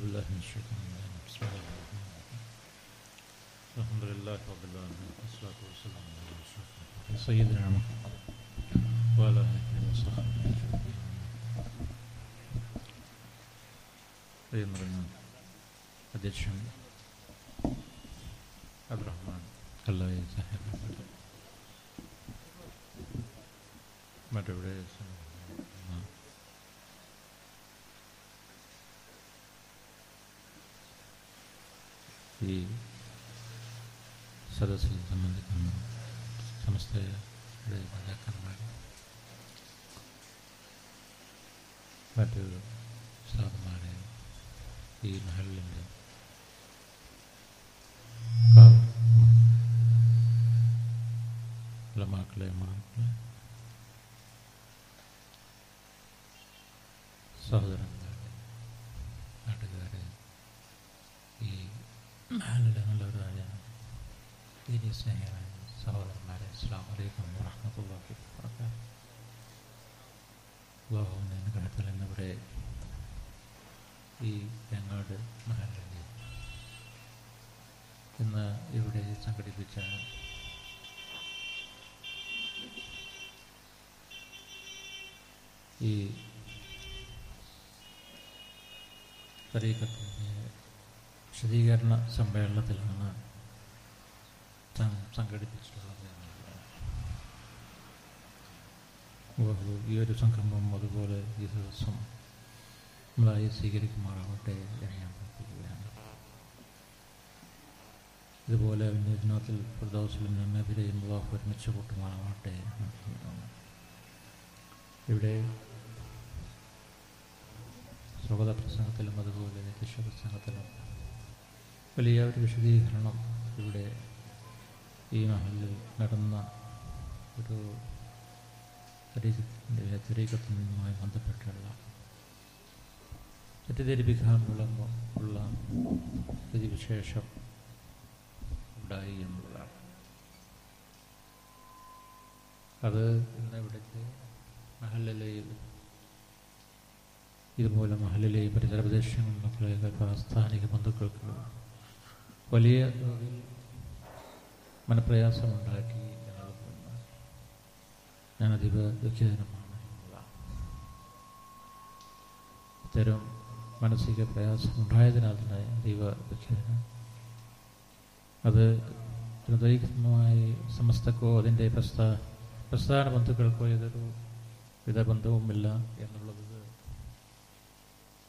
بالله من سيدنا محمد وعلى آله وصحبه أجمعين. അബ്രഹ്മാൻ കല്ലായി സാഹിബ് മറ്റെവിടെ ഈ സദസ്സിൽ സംബന്ധിക്കുന്ന സമസ്ത നേതാക്കന്മാർ മറ്റു ഉസ്താദന്മാരെ ഈ മഹലിന്റെ ഉലമാക്കളെ മക്കളെ സഹോദരന്മാരെ നാട്ടുകാരെ ഈ നല്ലവരായ ദീനി സ്നേഹികളായ സഹോദരന്മാരെ അസ്സാം വലൈക്കും എന്നിവിടെ ഈ ഞങ്ങളുടെ മഹലിൽ ഇന്ന് ഇവിടെ സംഘടിപ്പിച്ച ഈ തരീക്കത്തിന്റെ വിശദീകരണ സമ്മേളനത്തിലാണ് സംഘടിപ്പിച്ചിട്ടുള്ളത് എന്നുള്ളതാണ് ഈ ഒരു സംരംഭം അതുപോലെ ഈ ദിവസം നമ്മളായി സ്വീകരിക്കുമാറാവട്ടെ എന്ന് ഞാൻ പ്രാർത്ഥിക്കുകയാണ്. ഇതുപോലെ ഉന്നതത്തിൽ പ്രദോസിലും നമ്മെതിരെയും വിവാഹം ഒരുമിച്ച് കൂട്ടുമാറാവട്ടെ ഇവിടെ സ്വാഗത പ്രസംഗത്തിലും അതുപോലെ പ്രസംഗത്തിലും വലിയ ഒരു വിശദീകരണം ഇവിടെ ഈ മഹലിൽ നടന്ന ഒരു തരീക്കത്തിനുമായി ബന്ധപ്പെട്ടുള്ള തെറ്റിദ്ധരിപ്പിക്കാനുള്ള ഉള്ള സ്ഥിതിവിശേഷം ഉണ്ടായി എന്നുള്ളതാണ്. അത് ഇന്ന് ഇവിടുത്തെ മഹലിലെയും ഇതുപോലെ മഹലിലെ പരിസര പ്രദേശങ്ങളിലൊക്കെ സ്ഥാനിക ബന്ധുക്കൾക്ക് വലിയ തോതിൽ മനപ്രയാസമുണ്ടാക്കി ഞാൻ അതീവ ദുഃഖിതനമാണ് ഇത്തരം മാനസിക പ്രയാസം ഉണ്ടായതിനാൽ തന്നെ അതീവ ദുഃഖിതന അത് ഹൃദയമായി സമസ്തക്കോ അതിന്റെ പ്രസ്ഥാ പ്രസ്ഥാന ബന്ധുക്കൾക്കോ ഏതൊരു വിധബന്ധവുമില്ല എന്നുള്ളത്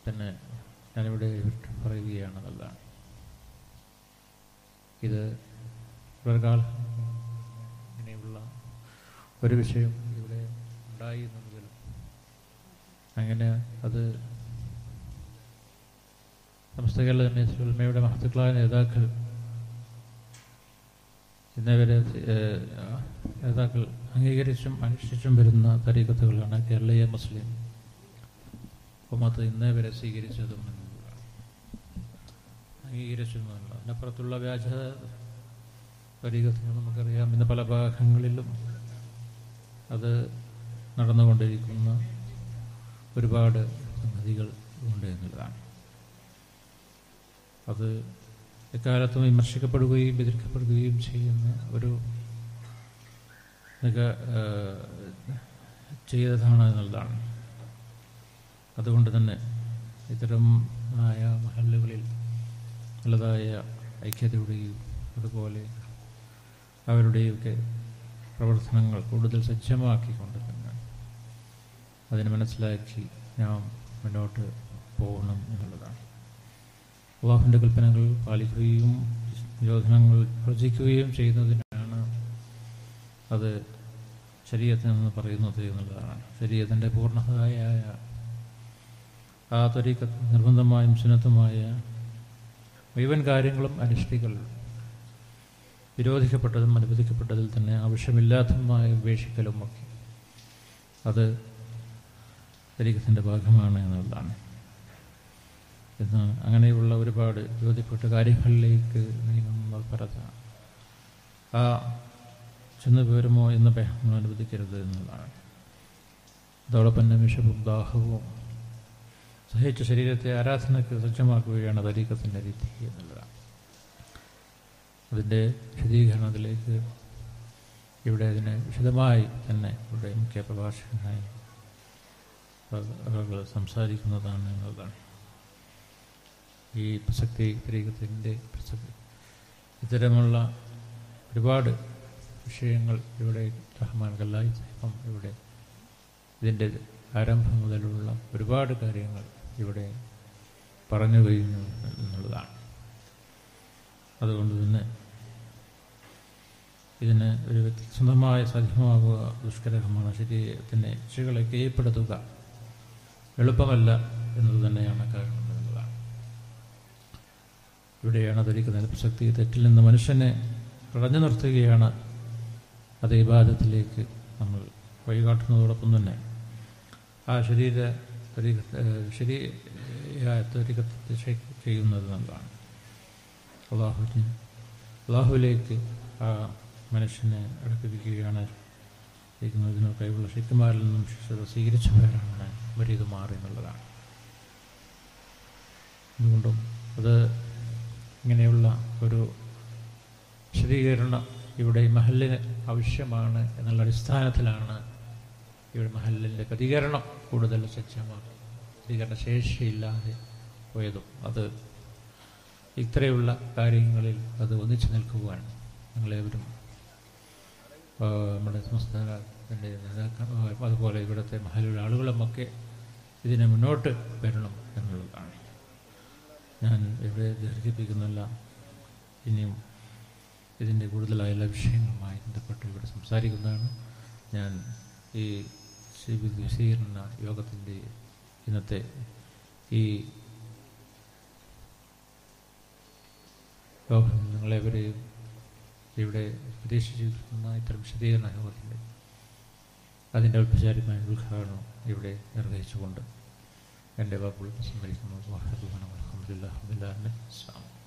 തന്നെ ഞാനിവിടെ പറയുകയാണ് നല്ലതാണ് ഇത് ഇങ്ങനെയുള്ള ഒരു വിഷയം ഇവിടെ ഉണ്ടായി എന്നുള്ളതിൽ അങ്ങനെ അത് സമസ്ത കേരള ഉൽമയുടെ മഹത്തുക്കളായ നേതാക്കൾ ഇന്നവരെ നേതാക്കൾ അംഗീകരിച്ചും അനുഷ്ഠിച്ചും വരുന്ന തരീക്കത്തുകളാണ് കേരളീയ മുസ്ലിം ഉമ്മത്ത് ഇന്നേ വരെ സ്വീകരിച്ചതും അംഗീകരിച്ചതുമല്ല അതിനപ്പുറത്തുള്ള വ്യാജ തരീക്കത്തുകൾ നമുക്കറിയാം. ഇന്ന് പല ഭാഗങ്ങളിലും അത് നടന്നുകൊണ്ടിരിക്കുന്ന ഒരുപാട് സംഗതികൾ ഉണ്ട് എന്നുള്ളതാണ്. അത് എക്കാലത്തും വിമർശിക്കപ്പെടുകയും എതിർക്കപ്പെടുകയും ചെയ്യുന്ന ഒരു ചെയ്തതാണ് എന്നുള്ളതാണ്. അതുകൊണ്ട് തന്നെ ഇത്തരം ആയ മഹല്ലുകളിൽ നല്ലതായ ഐക്യതയുടെയും അതുപോലെ അവരുടെയൊക്കെ പ്രവർത്തനങ്ങൾ കൂടുതൽ സജ്ജമാക്കിക്കൊണ്ട് തന്നെ അതിനെ മനസ്സിലാക്കി നാം മുന്നോട്ട് പോകണം എന്നുള്ളതാണ്. അള്ളാഹുവിന്റെ കൽപ്പനകൾ പാലിക്കുകയും നിരോധനങ്ങൾ പ്രവർത്തിക്കുകയും ചെയ്യുന്നതിനാണ് അത് ശരീരത്തിനെന്ന് പറയുന്നത് എന്നുള്ളതാണ്. ശരീരത്തിന്റെ പൂർണതയായ ആ ത്വരീക്ക നിർബന്ധമായും സുന്നത്തുമായ മുഴുവൻ കാര്യങ്ങളും അനുഷ്ഠികൾ വിരോധിക്കപ്പെട്ടതും അനുവദിക്കപ്പെട്ടതിൽ തന്നെ ആവശ്യമില്ലാത്തതുമായ ഉപേക്ഷിക്കലും ഒക്കെ അത് തരീക്കത്തിന്റെ ഭാഗമാണ് എന്നുള്ളതാണ്. എന്ന് അങ്ങനെയുള്ള ഒരുപാട് വിരോധിപ്പെട്ട കാര്യങ്ങളിലേക്ക് നീങ്ങുന്ന പരത ആ ചെന്ന് പോരുമോ എന്ന് അനുവദിക്കരുത് എന്നുള്ളതാണ്. അതോടൊപ്പം തന്നെ വിഷവും ദാഹവും സഹിച്ച ശരീരത്തെ ആരാധനയ്ക്ക് സജ്ജമാക്കുകയാണ് തരീക്കത്തിന്റെ രീതി എന്നുള്ളതാണ്. അതിന്റെ വിശദീകരണത്തിലേക്ക് ഇവിടെ അതിനെ വിശദമായി തന്നെ ഇവിടെ മുഖ്യ പ്രഭാഷകനായി സംസാരിക്കുന്നതാണ് എന്നുള്ളതാണ്. ഈ പ്രസക്തി തരീക്കത്തിന്റെ പ്രസക്തി. ഇത്തരമുള്ള ഒരുപാട് വിഷയങ്ങൾ ഇവിടെ റഹ്മാൻ കല്ലായി ഇവിടെ ഇതിന്റെ ആരംഭം മുതലുള്ള ഒരുപാട് കാര്യങ്ങൾ ഇവിടെ പറഞ്ഞു കഴിഞ്ഞു എന്നുള്ളതാണ്. അതുകൊണ്ട് തന്നെ ഇതിന് ഒരു വ്യക്തി സ്വന്തമായ ദുഷ്കരമാണ്. ശരീരത്തിന്റെ ഇച്ഛകളെ കീഴ്പ്പെടുത്തുക എളുപ്പമല്ല എന്നത് തന്നെയാണ് കാരണം എന്നുള്ളതാണ്. ഇവിടെയാണ് അതൊരിക്കുന്ന ശക്തി തെറ്റിൽ നിന്ന് മനുഷ്യനെ കളഞ്ഞു നിർത്തുകയാണ് അത് ഇബാദത്തിലേക്ക് നമ്മൾ വഴികാട്ടുന്നതോടൊപ്പം തന്നെ ആ ശരീര ശരിയായ ചെയ്യുന്നത് നല്ലതാണ്. അള്ളാഹുവിന് അള്ളാഹുവിലേക്ക് ആ മനുഷ്യനെ അടുപ്പിക്കുകയാണ് ചെയ്യുന്നതിന് കൈവുള്ള ശക്തിമാരിൽ നിന്നും ശിക്ഷ സ്വീകരിച്ചവരാണ് വരിക മാറി എന്നുള്ളതാണ്. അതുകൊണ്ടും അത് ഇങ്ങനെയുള്ള ഒരു വിശദീകരണം ഇവിടെ മഹലിന് ആവശ്യമാണ് എന്നുള്ള അടിസ്ഥാനത്തിലാണ് ഇവിടെ മഹലിന്റെ പ്രതികരണം കൂടുതൽ സജ്ജമാക്കി. പ്രതികരണ ശേഷിയില്ലാതെ പോയതും അത് ഇത്രയുള്ള കാര്യങ്ങളിൽ അത് ഒന്നിച്ചു നിൽക്കുവാണ് ഞങ്ങളെവരും നമ്മുടെ സംസ്ഥാനത്തിന്റെ നേതാക്കൾ അതുപോലെ ഇവിടുത്തെ മഹലുള്ള ആളുകളുമൊക്കെ ഇതിനെ മുന്നോട്ട് വരണം എന്നുള്ളതാണ്. ഞാൻ ഇവിടെ ദീർഘിപ്പിക്കുന്നില്ല. ഇനിയും ഇതിന്റെ കൂടുതലായ എല്ലാ വിഷയങ്ങളുമായി ബന്ധപ്പെട്ട് ഇവിടെ സംസാരിക്കുന്നതാണ്. ഞാൻ ഈ വിശീകരണ യോഗത്തിന്റെ ഇന്നത്തെ ഈ യോഗം നിങ്ങളെവരെയും ഇവിടെ പ്രതീക്ഷിച്ചിരിക്കുന്ന ഇത്തരം വിശദീകരണ യോഗത്തിന്റെ അതിന്റെ ഔപചാരികമായ ഉദ്ഘാടനം ഇവിടെ നിർവഹിച്ചുകൊണ്ട് എന്റെ വാക്കുകൾ സംഭരിക്കുന്നു അലഹമില്ല അലഹമുല്ലാ അബ്ദുല്ലാഹിന്റെ സ്ലാം